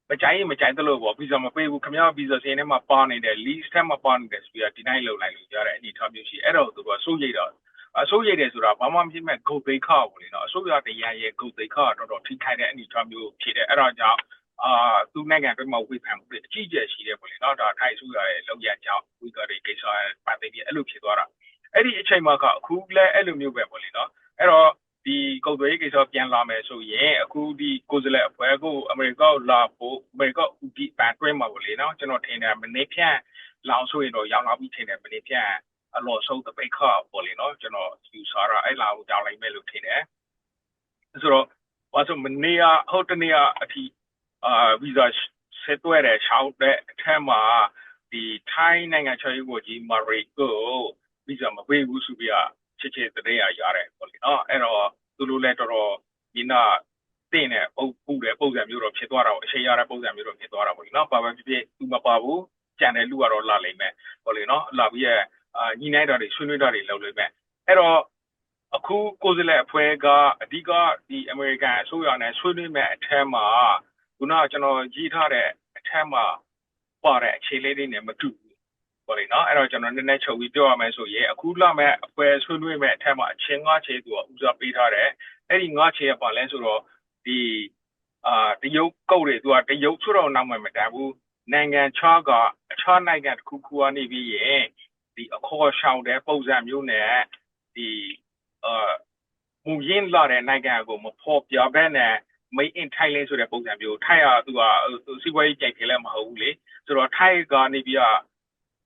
မကြိုက်ရင်မကြိုက်သလိုပေါ့ဗီဇာမပေးဘူးခင်ဗျားဗီဇာစင်းထဲမှာပါနေတယ် list ထဲမှာပါနေတယ်ဆိုပြီးတော့ deny လုပ်လိုက်လို့ရတဲ့အနေထားမျိုးရှိအဲ့တော့သူကစိုးရိမ်တော့ အစိုးရိမ်တယ်ဆိုတာဘာမှမဖြစ်မဲ့ဂုတ်သိခါပေါ့လေနော်အစိုးရတရားရဲ့ဂုတ်သိခါတော်တော်ထိခိုက်တဲ့အနေထားမျိုးဖြစ်တယ်အဲ့တော့ကြောင့်အာသူနိုင်ငံအတွင်းမှာဝေဖန်မှုတွေအကြီးကျယ်ရှိတယ်ပေါ့လေနော်ဒါထိုင်အစိုးရရဲ့လောက်ရကြောင်းဝီကာတွေကိစ္စပတ်သက်ပြီးအဲ့လိုဖြစ်သွားတာအဲ့ဒီအချိန်မှာကအခုလည်းအဲ့လိုမျိုးပဲပေါ့လေနော်အဲ့တော့ဒီကုတ်သွေးကိစ္စပြန်လာမယ်ဆိုရင်အခုဒီကိုယ်စားလှယ်အဖွဲ့ကိုအမေရိကလာဖို့အမေရိကဥပဒေပန်တွဲမှာပေါ့လေနော်ကျွန်တော်ထင်တယ်မနေ့ဖြန်လောင်ဆိုရင်တော့ရောက်လာပြီထင်တယ်မနေ့ဖြန် အလော်ဆုံးတပိတ်ခါပေါ့လေနော်ကျွန်တော်ယူဆတာအဲ့လာကိုကြောင်းလိုက်မယ်လို့ထင်တယ်ဆိုတော့ဘာလို့မနေ့ကဟိုတနေ့ကအထိအာဗီဇာဆက်သွဲတဲ့ရှောက်တဲ့အထက်မှာဒီထိုင်းနိုင်ငံချော်ရေးကိုကြီးမာရီကိုဗီဇာမပေးဘူးဆိုပြီးချစ်ချစ်တရေရရတယ်ပေါ့လေနော်အဲ့တော့သူတို့လည်းတော်တော်ဒီနာတင်းနဲ့ပုတ်ပူတဲ့ပုံစံမျိုးတော့ဖြစ်သွားတာပေါ့အချိန်ရတဲ့ပုံစံမျိုးတော့ဖြစ်သွားတာပေါ့လေနော်ပါပါဖြစ်ဖြစ်သူမပါဘူးကြံတဲ့လူကတော့လာလိမ့်မယ်ပေါ့လေနော်လာပြီးရဲ့ အာညီနိုင်တာတွေဆွေးနွေးတာတွေလုပ်လိမ့်မယ်အဲ့တော့အခုကိုယ်စားလှယ်အဖွဲ့ကအဓိကဒီအမေရိကန်အစိုးရနဲ့ဆွေးနွေးမဲ့အထက်မှာခုနကကျွန်တော်ကြီးထားတဲ့အထက်မှာပါတဲ့အခြေလေးတွေနဲ့မတူဘူးပေါ့လေနော်အဲ့တော့ကျွန်တော်နည်းနည်းချုပ်ပြီးပြောရမယ်ဆိုရင်အခုလာမဲ့အဖွဲ့ဆွေးနွေးမဲ့အထက်မှာအချင်းငါးချေသူကဦးစားပေးထားတယ်အဲ့ဒီငါးချေကပါလဲဆိုတော့ဒီအာတရုတ်ကုတ်တွေသူကတရုတ်ဆိုတော့နောက်မှမတန်ဘူးနိုင်ငံခြားကအခြားနိုင်ငံတစ်ခုခုကနေပြီးရင် ဒီအခေါ်ရှောင်တဲ့ပုံစံမျိုးနဲ့ဒီအာမူရင်းလာတဲ့နိုင်ငံကိုမဖော်ပြဘဲနဲ့ made in Thailand ဆိုတဲ့ပုံစံမျိုးထိုင်ရသူကစီးပွားရေးကြိုက်တယ်လည်းမဟုတ်ဘူးလေဆိုတော့ထိုင်ကနေပြီးတော့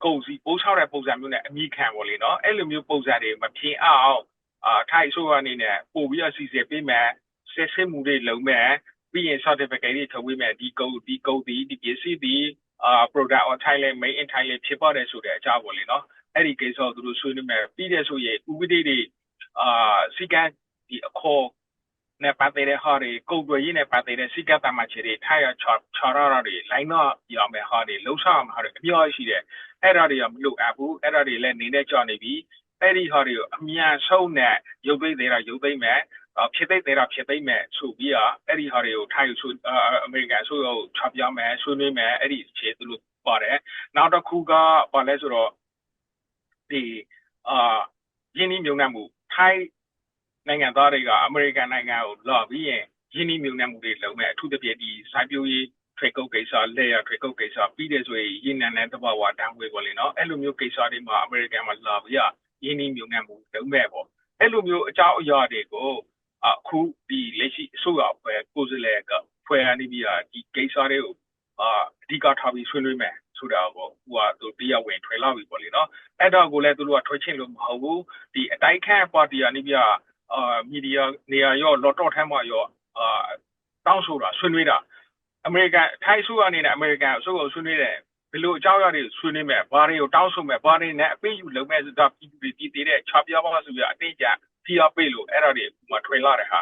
ကုန်စီပိုးချောက်တဲ့ပုံစံမျိုးနဲ့အမိခံပေါ့လေနော်အဲ့လိုမျိုးပုံစံတွေမဖြစ်အောင်အာထိုင်ဆိုအနေနဲ့ပို့ပြီးတော့စီစဉ်ပေးမယ်ဆက်စစ်မှုတွေလုပ်မယ်ပြီးရင် certificate တွေထုတ်ပေးမယ်ဒီကုန်ဒီကုန်ဒီဒီပစ္စည်းဒီအာ product on Thailand made in Thailand ဖြစ်ပါတယ်ဆိုတဲ့အကြောင်းပေါ့လေနော် အဲ့ဒီကိစ္စကိုသူတို့ဆွေးနွေးမယ်ပြီးတဲ့ဆိုရင်ဥပဒေတွေအာစီကံဒီအခေါ်နဲ့ပတ်သက်တဲ့ဟာတွေကုန်သွယ်ရေးနဲ့ပတ်သက်တဲ့စီကံတမချေတွေထိုင်ရချော်ချော်ရတာတွေလိုင်းတော့ရမယ်ဟာတွေလှုပ်ဆောင်မှာတွေအများကြီးရှိတယ်အဲ့ဒါတွေကမလို့အပ်ဘူးအဲ့ဒါတွေလည်းနေနဲ့ကြော်နေပြီအဲ့ဒီဟာတွေကိုအမြန်ဆုံးနဲ့ရုပ်သိမ်းသေးတာရုပ်သိမ်းမယ်ဖြစ်သိသေးတာဖြစ်သိမယ်ဆိုပြီးတော့အဲ့ဒီဟာတွေကိုထိုင်ဆိုအမေရိကန်ဆိုရောချပြမယ်ဆွေးနွေးမယ်အဲ့ဒီအခြေသူလို့ပါတယ်နောက်တစ်ခုကဘာလဲဆိုတော့ ဒီအာရင်းနှီးမြုံနှံမှုထိုင်းနိုင်ငံသားတွေကအမေရိကန်နိုင်ငံကိုလာပြီးရင်ရင်းနှီးမြုံနှံမှုတွေလုပ်မယ်အထူးသဖြင့်ဒီစိုက်ပျိုးရေး trade ကုတ်ကိစ္စလက်ရထွေကုတ်ကိစ္စပြီးတယ်ဆိုရင်ရင်းနှံတဲ့တဘာဝတန်းဝေပေါ့လေနော်အဲ့လိုမျိုးကိစ္စတွေမှာအမေရိကန်မှာလာပြီးရင်းနှီးမြုံနှံမှုလုပ်မဲ့ပေါ့အဲ့လိုမျိုးအကြောင်းအရာတွေကိုအခုဒီလက်ရှိအစိုးရအဖွဲ့ကိုယ်စားလှယ်ကဖွဲ့ရနေပြီးဒီကိစ္စတွေကိုအာအဓိကထားပြီးဆွေးနွေးမယ် ဆိုတာကိုဟိုဟာသူတရားဝင်ထွေလာပြီပေါ့လေနော်အဲ့တော့ကိုလည်းသူတို့ကထွေချင်းလို့မဟုတ်ဘူးဒီအတိုက်ခံပါတီကနေပြီးအာမီဒီယာနေရာရောလော်တော့ထဲမှာရောအာတောင်းဆိုတာဆွေးနွေးတာအမေရိကန်ထိုင်းဆိုအနေနဲ့အမေရိကန်အစိုးရဆွေးနွေးတယ်ဘယ်လိုအကြောင်းအရာတွေဆွေးနွေးမယ်ဘာတွေကိုတောင်းဆိုမယ်ဘာတွေနဲ့အပိယူလုပ်မယ်ဆိုတာပြည်သူတွေပြည်သေးတဲ့ခြားပြားပါဆိုပြီးအတိတ်ကြဖိအားပေးလို့အဲ့ဒါတွေမှထွေလာတယ်ဟာ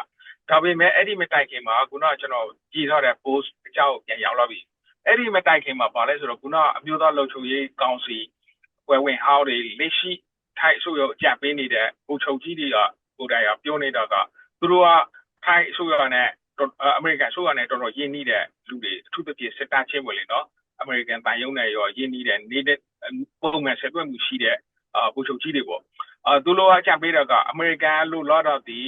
ဒါပေမဲ့အဲ့ဒီမတိုင်ခင်မှာခုနကကျွန်တော်ကြည့်ထားတဲ့ post အကြောင်းပြန်ရောက်လာပြီ အဲ့ဒီမတိုင်ခင်မှာပါလဲဆိုတော့ခုနအမျိုးသားလုံခြုံရေးကောင်စီဝယ်ဝင်ဟောင်းတွေလက်ရှိထိုင်းအစိုးရအကြံပေးနေတဲ့ဘူချုပ်ကြီးတွေကကိုယ်တိုင်ကပြောနေတာကသူတို့ကထိုင်းအစိုးရနဲ့အမေရိကန်အစိုးရနဲ့တော်တော်ရင်းနှီးတဲ့လူတွေအထူးသဖြင့်စစ်သားချင်းဝင်လေနော်အမေရိကန်တန်ယုံနဲ့ရောရင်းနှီးတဲ့နေတဲ့ပုံမှန်ဆက်သွယ်မှုရှိတဲ့အာဘူချုပ်ကြီးတွေပေါ့အာသူတို့အကြံပေးတာကအမေရိကန်လို့လောတော့ဒီ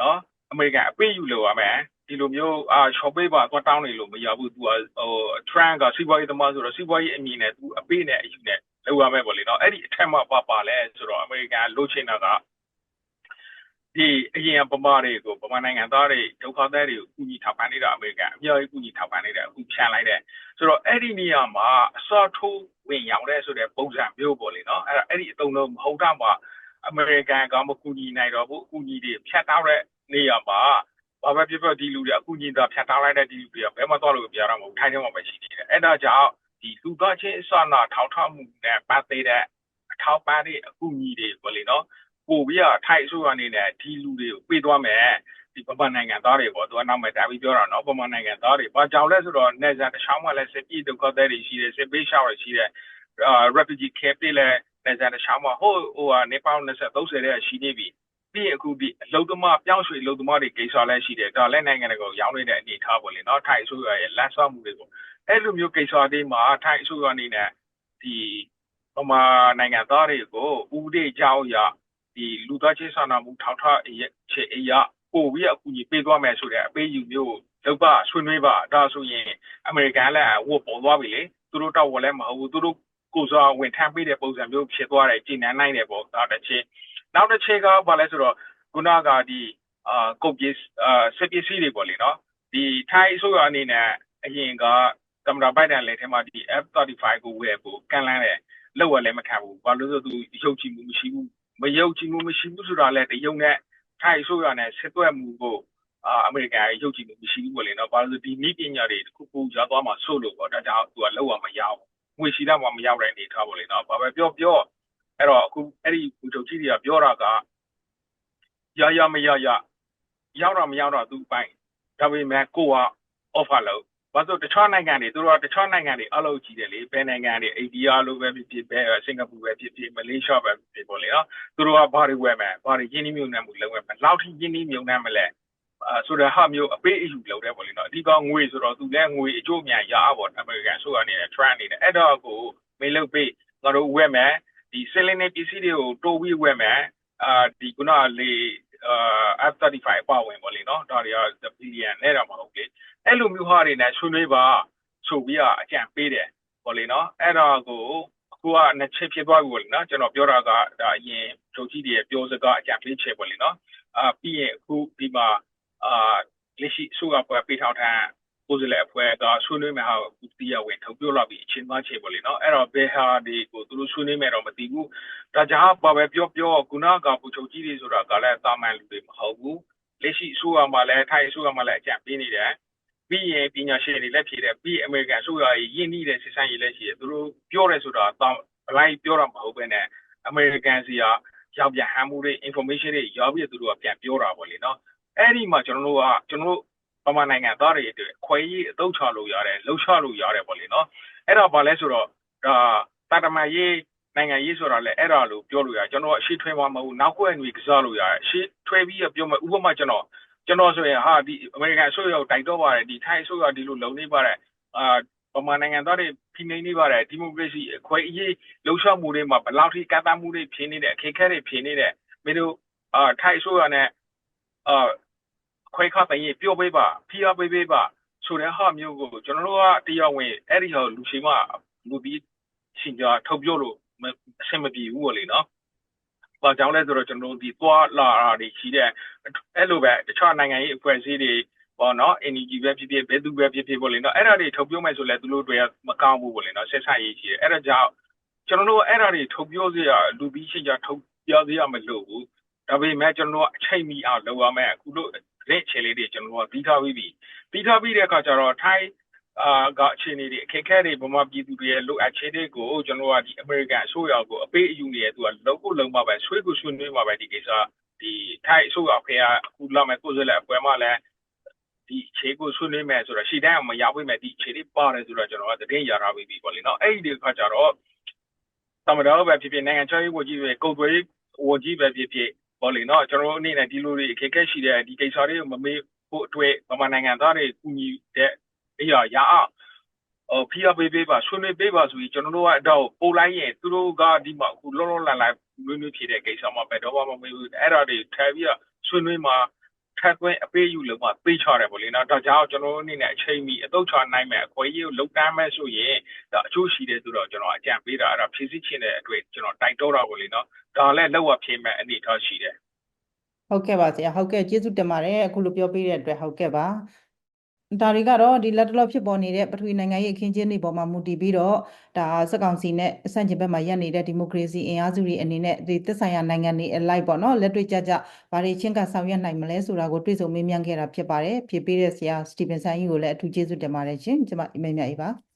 နော်အမေရိကန်အပေးယူလို့ရမယ် ဒီလိုမျိုးအာ shop ပေးပါတော့တောင်းနေလို့မရဘူးသူကဟို trend ကစီးပွားရေးသမားဆိုတော့စီးပွားရေးအမြင်နဲ့သူအပေးနဲ့အယူနဲ့လောက်ရမယ်ပေါ့လေနော်အဲ့ဒီအထက်မှာပါပါလဲဆိုတော့အမေရိကန်လိုချင်တာကဒီအရင်ပမာတွေကိုပမာနိုင်ငံသားတွေဒုက္ခသည်တွေကိုကူညီထောက်ပံ့နေတာအမေရိကန်အများကြီးကူညီထောက်ပံ့နေတယ်အခုဖြန့်လိုက်တယ်ဆိုတော့အဲ့ဒီနေရာမှာအစောထိုးဝင်ရောက်တဲ့ဆိုတဲ့ပုံစံမျိုးပေါ့လေနော်အဲ့ဒါအဲ့ဒီအတုံးလုံးမဟုတ်တော့မှအမေရိကန်ကမကူညီနိုင်တော့ဘူးအကူညီတွေဖြတ်တောက်တဲ့နေရာမှာ ဘာပဲဖြစ်ဖြစ်ဒီလူတွေအကူညီသာဖြတ်တောက်လိုက်တဲ့ဒီလူတွေကဘယ်မှသွားလို့ပြရမှာမဟုတ်ထိုင်းထဲမှာပဲရှိနေတယ်အဲ့ဒါကြောင့်ဒီလူသားချင်းအစနာထောက်ထားမှုနဲ့ပတ်သက်တဲ့အထောက်ပံ့တွေအကူအညီတွေပေါ့လေနော်ပို့ပြီးတော့ထိုက်အစိုးရအနေနဲ့ဒီလူတွေကိုပေးသွားမယ်ဒီပပနိုင်ငံသားတွေပေါ့သူကနောက်မှတာပြီးပြောတာနော်ပပနိုင်ငံသားတွေဘာကြောင့်လဲဆိုတော့နေစားတစ်ချောင်းမှလည်းစစ်ပြေဒုက္ခသည်တွေရှိတယ်စစ်ပေးရှောက်တွေရှိတယ်အာ refugee camp တွေလည်းနေစားတစ်ချောင်းမှဟိုဟိုကနေပေါင်း20 30တဲ့ရှိနေပြီ ပြီးရင်အခုဒီအလုသမားပြောင်းရွှေ့လုသမားတွေကိစ္စလည်းရှိတယ်ဒါလည်းနိုင်ငံတွေကိုရောင်းနေတဲ့အနေအထားပေါ့လေနော်ထိုင်အစိုးရရဲ့လက်ဆွမှုတွေပေါ့အဲ့လိုမျိုးကိစ္စတွေမှာထိုင်အစိုးရအနေနဲ့ဒီပမာနိုင်ငံသားတွေကိုဥပဒေကြောင်းအရဒီလူသားချင်းစာနာမှုထောက်ထားခြေအရာပို့ပြီးအကူအညီပေးသွားမယ်ဆိုတဲ့အပေးယူမျိုးလောက်ပါဆွေးနွေးပါဒါဆိုရင်အမေရိကန်လည်းဝတ်ပေါ်သွားပြီလေသူတို့တော့ဝလည်းမဟုတ်ဘူးသူတို့ကိုစားဝင်ထမ်းပေးတဲ့ပုံစံမျိုးဖြစ်သွားတယ်ကြည်နန်းနိုင်တယ်ပေါ့ဒါတစ်ချက် နောက်တစ်ချက်ကဘာလဲဆိုတော့ခုနကဒီအာကုတ်ပစ္စအာစစ်ပစ္စည်းတွေပေါ့လေနော်ဒီထိုင်းအစိုးရအနေနဲ့အရင်ကသမ္မတဘိုင်ဒန်လက်ထက်မှာဒီ F35 ကိုဝယ်ဖို့ကန့်လန့်တယ်လောက်ရလည်းမခံဘူးဘာလို့လဲဆိုသူရုပ်ချမှုမရှိဘူးမယုံကြည်မှုမရှိဘူးဆိုတာလည်းတရုံနဲ့ထိုင်ဆိုရနဲ့စစ်သွက်မှုကိုအာအမေရိကန်ရဲ့ရုပ်ကြည်မှုမရှိဘူးပေါ့လေနော်ဘာလို့ဒီနည်းပညာတွေတခုခုရသွားမှဆိုလို့ပေါ့ဒါကြောင့်သူကလောက်ရမရအောင်ငွေရှိတော့မှမရောက်တဲ့အနေထားပေါ့လေနော်ဘာပဲပြောပြော အဲ့တော့အခုအဲ့ဒီဘူချုပ်ကြီးတွေကပြောတာကရရမရရရောက်တော့မရောက်တော့သူပိုင်ဒါပေမဲ့ကိုက offer လုပ်ဘာလို့တခြားနိုင်ငံတွေသူတို့ကတခြားနိုင်ငံတွေအလုပ်ကြည့်တယ်လေဘယ်နိုင်ငံတွေအိန္ဒိယလိုပဲဖြစ်ဖြစ်ပဲစင်ကာပူပဲဖြစ်ဖြစ်မလေးရှားပဲဖြစ်ဖြစ်ပေါ့လေနော်သူတို့ကဘာတွေဝယ်မယ်ဘာတွေရင်းနှီးမြှုပ်နှံမှုလုပ်မယ်ဘယ်လောက်ထိရင်းနှီးမြှုပ်နှံမလဲအဲဆိုတော့ဟာမျိုးအပေးအယူလုပ်တယ်ပေါ့လေနော်အဓိကငွေဆိုတော့သူလည်းငွေအကျိုးအများရအောင်ပေါ့အမေရိကန်ဆိုရနေတဲ့ trend အနေနဲ့အဲ့တော့ကိုမေးလို့ပေးငါတို့ဝယ်မယ် ဒီစလင်းနေပစ္စည်းတွေကိုတိုးပြီးဝယ်မယ်အာဒီခုနလေအာ F35 အပါဝင်ပေါ့လေနော်ဒါတွေကဘီလီယံနဲ့တော့မဟုတ်လေအဲ့လိုမျိုးဟာတွေနဲ့ဆွေးနွေးပါဆိုပြီးအကြံပေးတယ်ပေါ့လေနော်အဲ့တော့ကိုအခုကနှစ်ချက်ဖြစ်သွားပြီပေါ့လေနော်ကျွန်တော်ပြောတာကဒါအရင်ချုပ်ကြီးတွေပြောစကားအကြံပေးချက်ပေါ့လေနော်အာပြီးရင်အခုဒီမှာအာလက်ရှိစုကပွဲပေးထောက်ထား ကိုယ်စားလှယ်အဖွဲ့ကဆွေးနွေးမယ်ဟာအခုတရားဝင်ထုတ်ပြောလာပြီးအချင်းသားချက်ပေါ့လေနော်အဲ့တော့ဘယ်ဟာတွေကိုသူတို့ဆွေးနွေးမယ်တော့မသိဘူးဒါကြောင့်ဘာပဲပြောပြောခုနကပူချုပ်ကြီးတွေဆိုတာကလည်းတာမန်လူတွေမဟုတ်ဘူးလက်ရှိအစိုးရမှာလည်းထိုင်းအစိုးရမှာလည်းအကြံပေးနေတယ်ပြီးရင်ပညာရှင်တွေလည်းဖြေတယ်ပြီးအမေရိကန်အစိုးရရင်းနှီးတဲ့စစ်ဆိုင်ရေးလည်းရှိတယ်သူတို့ပြောတယ်ဆိုတာတောင်းဘလိုက်ပြောတာမဟုတ်ဘဲနဲ့အမေရိကန်စီကရောက်ပြန်ဟမ်းမှုတွေ information တွေရောက်ပြီးသူတို့ကပြန်ပြောတာပေါ့လေနော်အဲ့ဒီမှာကျွန်တော်တို့ကကျွန်တော်တို့ ပမာနိုင်ငံသားတွေအတွက်ခွဲရေးအတုပ်ချလို့ရတယ်လှုပ်ရှားလို့ရတယ်ပေါ့လေနော်အဲ့တော့ဘာလဲဆိုတော့ဒါတာတမန်ရေးနိုင်ငံရေးဆိုတာလည်းအဲ့ဒါလို့ပြောလို့ရကျွန်တော်အရှိထွေးမှာမဟုတ်နောက်ကွယ်ငွေကစားလို့ရတယ်အရှိထွေးပြီးပြောမယ်ဥပမာကျွန်တော်ကျွန်တော်ဆိုရင်ဟာဒီအမေရိကန်အစိုးရကိုတိုက်တော့ပါတယ်ဒီထိုင်းအစိုးရဒီလိုလုံနေပါတယ်အာပမာနိုင်ငံသားတွေဖိနှိပ်နေပါတယ်ဒီမိုကရေစီအခွင့်အရေးလှုပ်ရှားမှုတွေမှာဘယ်လောက်ထိကန့်သတ်မှုတွေဖြစ်နေတယ်အခက်အခဲတွေဖြစ်နေတယ်မင်းတို့အာထိုင်းအစိုးရနဲ့အာ ခွဲခါတိုင်းပြောပေးပါဖိအားပေးပေးပါဆိုတဲ့ဟာမျိုးကိုကျွန်တော်တို့ကတရားဝင်အဲ့ဒီဟာလူရှိမှလူပြီးရှင်ကြထုတ်ပြောလို့မအဆင်မပြေဘူးပေါ့လေနော်။ဘာကြောင့်လဲဆိုတော့ကျွန်တော်တို့ဒီသွားလာတာတွေရှိတဲ့အဲ့လိုပဲတခြားနိုင်ငံရေးအဖွဲ့အစည်းတွေပေါ့နော် NGO ပဲဖြစ်ဖြစ်ဘယ်သူပဲဖြစ်ဖြစ်ပေါ့လေနော်အဲ့ဒါတွေထုတ်ပြောမယ်ဆိုလဲသူတို့တွေကမကောင်းဘူးပေါ့လေနော်ဆက်ဆံရေးရှိတယ်အဲ့ဒါကြောင့်ကျွန်တော်တို့အဲ့ဒါတွေထုတ်ပြောစရာလူပြီးရှင်ကြထုတ်ပြောစရာမလိုဘူးဒါပေမဲ့ကျွန်တော်တို့အချိန်မီအောင်လုပ်ရမယ်အခု တို့တဲ့ခြေလေးတွေကျွန်တော်တို့ပြီးထားပြီးပြီပြီးထားပြီးတဲ့အခါကျတော့ထိုင်းအာကအခြေအနေတွေအခက်အခဲတွေဗမာပြည်သူတွေရဲ့လိုအပ်ချက်တွေကိုကျွန်တော်ကဒီအမေရိကန်အစိုးရကိုအပေးအယူနေရသူကလုံးကိုလုံးပါပဲဆွေးကိုဆွေးနွေးမှာပဲဒီကိစ္စဒီထိုင်းအစိုးရဖေကအခုလာမဲ့ကိုယ်စားလှယ်အဖွဲ့မှလည်းဒီခြေကိုဆွေးနွေးမယ်ဆိုတော့ရှီတိုင်းအောင်မရောက်ပြီမဲ့ဒီခြေလေးပါတယ်ဆိုတော့ကျွန်တော်ကတည်င်းရတာပြီးပြီပေါ့လေနော်အဲ့ဒီအခါကျတော့သမတော်ပဲဖြစ်ဖြစ်နိုင်ငံခြားရေးဝန်ကြီးပဲကုန်သွယ်ရေးဝန်ကြီးပဲဖြစ်ဖြစ် ပေါ့လေနော်ကျွန်တော်အနေနဲ့ဒီလိုတွေအခက်အခဲရှိတဲ့ဒီကိစ္စတွေကိုမမေးဖို့အတွက်ဗမာနိုင်ငံသားတွေကူညီတဲ့အရာရအောင်ဟိုဖီယာပေးပေးပါဆွေးနွေးပေးပါဆိုပြီးကျွန်တော်တို့ကအတော့ပို့လိုက်ရင်သူတို့ကဒီမှာအခုလုံးလုံးလန်လန်နွေးနွေးဖြစ်တဲ့ကိစ္စမှာပဲတော့မမေးဘူးအဲ့ဒါတွေထပ်ပြီးတော့ဆွေးနွေးမှာ ထပ်သွင်းအပေးယူလို့မှသိချရတယ်ပေါ့လေနော်ဒါကြောင့်ကျွန်တော်တို့အနေနဲ့အချိန်မီအတော့ချနိုင်မယ်အခွင့်အရေးကိုလုံတန်းမဲ့ဆိုရင်ဒါအကျိုးရှိတယ်ဆိုတော့ကျွန်တော်အကြံပေးတာအဲ့ဒါဖြည့်ဆည်းခြင်းတဲ့အတွက်ကျွန်တော်တိုက်တော့တာပေါ့လေနော်ဒါလည်းလောက်ရဖြေမဲ့အနေထားရှိတယ်ဟုတ်ကဲ့ပါဆရာဟုတ်ကဲ့ကျေးဇူးတင်ပါတယ်အခုလိုပြောပေးတဲ့အတွက်ဟုတ်ကဲ့ပါ ဒါတွေကတော့ဒီလက်တလောဖြစ်ပေါ်နေတဲ့ပထဝီနိုင်ငံရေးအခင်းကျင်းတွေပေါ်မှာမူတည်ပြီးတော့ဒါစက်ကောင်စီနဲ့အဆန့်ကျင်ဘက်မှာရပ်နေတဲ့ဒီမိုကရေစီအင်အားစုတွေအနေနဲ့ဒီသက်ဆိုင်ရာနိုင်ငံတွေအလိုက်ပေါ့နော်လက်တွေ့ကြကြဘာတွေချင်းကဆောင်ရွက်နိုင်မလဲဆိုတာကိုတွေ့ဆုံမေးမြန်းခဲ့တာဖြစ်ပါတယ်ဖြည့်ပေးတဲ့ဆရာစတီဗင်ဆန်ကြီးကိုလည်းအထူးကျေးဇူးတင်ပါတယ်ရှင်ကျွန်မအမေမြတ်အေးပါ